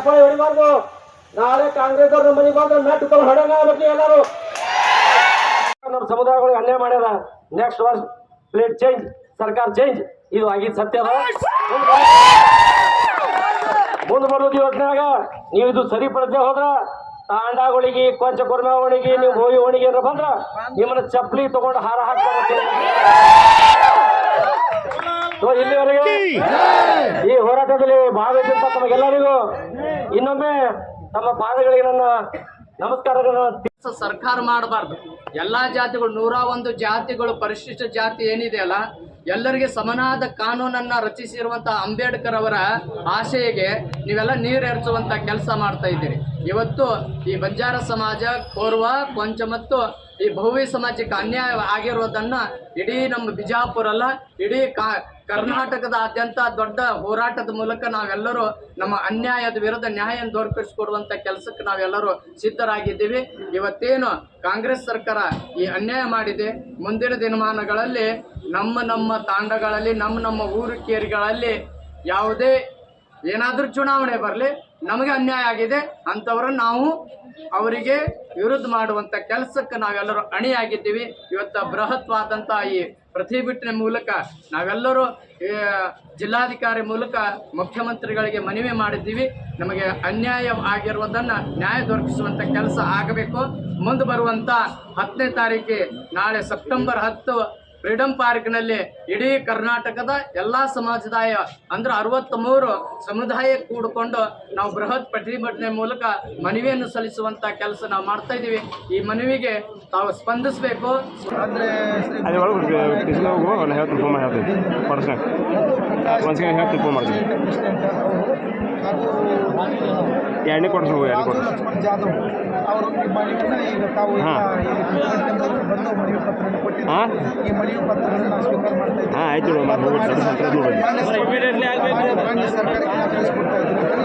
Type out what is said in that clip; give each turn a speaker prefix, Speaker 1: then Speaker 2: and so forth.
Speaker 1: ಚಪ್ಪಾಳೆ ಹೊಡಿಬಾರ್ದು. ನಾಳೆ ಕಾಂಗ್ರೆಸ್ ಅವ್ರ ಮನೆಗೆ ಬಂದ್ರೆ ಮೆಟ್ಟು ತಗೊಂಡು ಹೊಡೆಂಗ ಎಲ್ಲರೂ. ನಮ್ಮ ಸಮುದಾಯಗಳಿಗೆ ಅನ್ಯಾಯ ಮಾಡ್ಯಾರ. ನೆಕ್ಸ್ಟ್ ವರ್ಷ ಪ್ಲೇಟ್ ಚೇಂಜ್ ಸರ್ಕಾರ ಚೇಂಜ್ ಇದು ಆಗಿದ್ ಸತ್ಯ ಮುಂದ್ ಮುಂದೆ ಯೋಜನೆಯಾಗ. ನೀವು ಇದು ಸರಿಪಡದೆ ಹೋದ್ರ, ತಾಂಡಾಗಳಿಗೆ, ಕೊಂಚ ಕೊರ್ಮೆಗಳಿಗೆ ನೀವು ಹೋಗಿ ಓಣಿಗೆ ಏನಾರ ಬಂದ್ರ, ನಿಮ್ಮನ್ನ ಚಪ್ಪಲಿ ತಗೊಂಡು ಹಾರ ಹಾಕ್ತಾರೆ ಈ ಹೋರಾಟದಲ್ಲಿ ಭಾಗವಹಿಸಿದ ತಮಗೆಲ್ಲರಿಗೂ ಇನ್ನೊಮ್ಮೆ ನಮ್ಮ ಪಾದಗಳಿಗೆ ನನ್ನ ನಮಸ್ಕಾರಗಳನ್ನು
Speaker 2: ಸರ್ಕಾರ ಮಾಡಬಾರ್ದು. ಎಲ್ಲಾ ಜಾತಿಗಳು, ನೂರ ಒಂದು ಜಾತಿಗಳು, ಪರಿಶಿಷ್ಟ ಜಾತಿ ಏನಿದೆಯಲ್ಲ ಎಲ್ಲರಿಗೆ ಸಮನಾದ ಕಾನೂನನ್ನ ರಚಿಸಿರುವಂತಹ ಅಂಬೇಡ್ಕರ್ ಅವರ ಆಶಯಗೆ ನೀವೆಲ್ಲ ನೀರೆರಚುವಂತ ಕೆಲಸ ಮಾಡ್ತಾ ಇದ್ದೀರಿ. ಇವತ್ತು ಈ ಬಂಜಾರ ಸಮಾಜ ಕೋರ್ವ ಕೊಂಚ ಮತ್ತು ಈ ಭವ್ಯ ಸಮಾಜಕ್ಕೆ ಅನ್ಯಾಯ ಆಗಿರೋದನ್ನ ಇಡೀ ನಮ್ಮ ಬಿಜಾಪುರ ಅಲ್ಲ, ಇಡೀ ಕಾ, ಕರ್ನಾಟಕದಾದ್ಯಂತ ದೊಡ್ಡ ಹೋರಾಟದ ಮೂಲಕ ನಾವೆಲ್ಲರೂ ನಮ್ಮ ಅನ್ಯಾಯದ ವಿರುದ್ಧ ನ್ಯಾಯವನ್ನು ದೊರಕಿಸಿಕೊಡುವಂತ ಕೆಲಸಕ್ಕೆ ನಾವೆಲ್ಲರೂ ಸಿದ್ಧರಾಗಿದ್ದೀವಿ. ಇವತ್ತೇನು ಕಾಂಗ್ರೆಸ್ ಸರ್ಕಾರ ಈ ಅನ್ಯಾಯ ಮಾಡಿದೆ. ಮುಂದಿನ ದಿನಮಾನಗಳಲ್ಲಿ ನಮ್ಮ ನಮ್ಮ ತಾಂಡಗಳಲ್ಲಿ, ನಮ್ಮ ನಮ್ಮ ಊರು ಕೇರಿಗಳಲ್ಲಿ ಯಾವುದೇ ಏನಾದರೂ ಚುನಾವಣೆ ಬರಲಿ, ನಮಗೆ ಅನ್ಯಾಯ ಆಗಿದೆ ಅಂಥವ್ರನ್ನ ನಾವು ಅವರಿಗೆ ವಿರುದ್ಧ ಮಾಡುವಂಥ ಕೆಲಸಕ್ಕೆ ನಾವೆಲ್ಲರೂ ಅಣಿಯಾಗಿದ್ದೀವಿ. ಇವತ್ತು ಬೃಹತ್ವಾದಂಥ ಈ ಪ್ರತಿಭಟನೆ ಮೂಲಕ ನಾವೆಲ್ಲರೂ ಜಿಲ್ಲಾಧಿಕಾರಿ ಮೂಲಕ ಮುಖ್ಯಮಂತ್ರಿಗಳಿಗೆ ಮನವಿ ಮಾಡಿದ್ದೀವಿ. ನಮಗೆ ಅನ್ಯಾಯ ಆಗಿರುವುದನ್ನು ನ್ಯಾಯ ದೊರಕಿಸುವಂಥ ಕೆಲಸ ಆಗಬೇಕು. ಮುಂದೆ ಬರುವಂಥ ಹತ್ತನೇ ತಾರೀಕು ನಾಳೆ ಸೆಪ್ಟೆಂಬರ್ ಹತ್ತು ಫ್ರೀಡಂ ಪಾರ್ಕ್ನಲ್ಲಿ ಇಡೀ ಕರ್ನಾಟಕದ ಎಲ್ಲಾ ಸಮಾಜದಾಯ ಅಂದ್ರೆ ಅರವತ್ತ್ ಮೂರು ಸಮುದಾಯ ಕೂಡಿಕೊಂಡು ನಾವು ಬೃಹತ್ ಪ್ರತಿಭಟನೆ ಮೂಲಕ ಮನವಿಯನ್ನು ಸಲ್ಲಿಸುವಂತ ಕೆಲಸ ನಾವು ಮಾಡ್ತಾ ಇದ್ದೀವಿ. ಈ ಮನವಿಗೆ ತಾವು ಸ್ಪಂದಿಸಬೇಕು.
Speaker 3: ಅದೇ ಒಳಗೆ ಟಿಸ್ಲ ಹೋಗು, ಅವ್ನು ಹೇಳ್ತೀನಿ ಹೇಳ್ತೀನಿ. ಪರ್ಸ್ನಾಗ ಒಂದು ಸೆಕೆಂಡ್ ಹೇಳ್ತೀನಿ, ಫೋನ್ ಮಾಡ್ತೀನಿ. ಎರಡನೇ ಕೊಡ್ಸಿ ಹೋಗಿ ಎರಡನೇ ಕೊಡ್ಸಿ
Speaker 4: ಲಕ್ಷ್ಮಣ್ ಜಾಧವ್ ಅವರು ಈ ಮನವಿಯನ್ನ ಈಗ ತಾವು ಈಗ
Speaker 3: ಹಾ.
Speaker 4: ಇಲ್ಲಿ ಪ್ರತಿಭಟನೆಯಲ್ಲಿ ಬಂದು ಮನವಿ ಪತ್ರವನ್ನು ಕೊಟ್ಟಿದ್ದಾರೆ
Speaker 3: ಹಾಂ
Speaker 4: ಈ ಮನವಿ ಪತ್ರವನ್ನು ನಾವು ಸ್ವೀಕಾರ ಮಾಡ್ತಾ ಇದ್ದೀವಿ
Speaker 3: ಹಾಂ ಆಯ್ತು ನೋಡಿ ಮತ್ತೆ ಹೋಗಿ ಸರಿ ಸಂತರ
Speaker 4: ಮಾನ್ಯ ಸರ್ಕಾರಕ್ಕೆ ನಾವು ತಿಳಿಸ್ಕೊಡ್ತಾ ಇದ್ದೀವಿ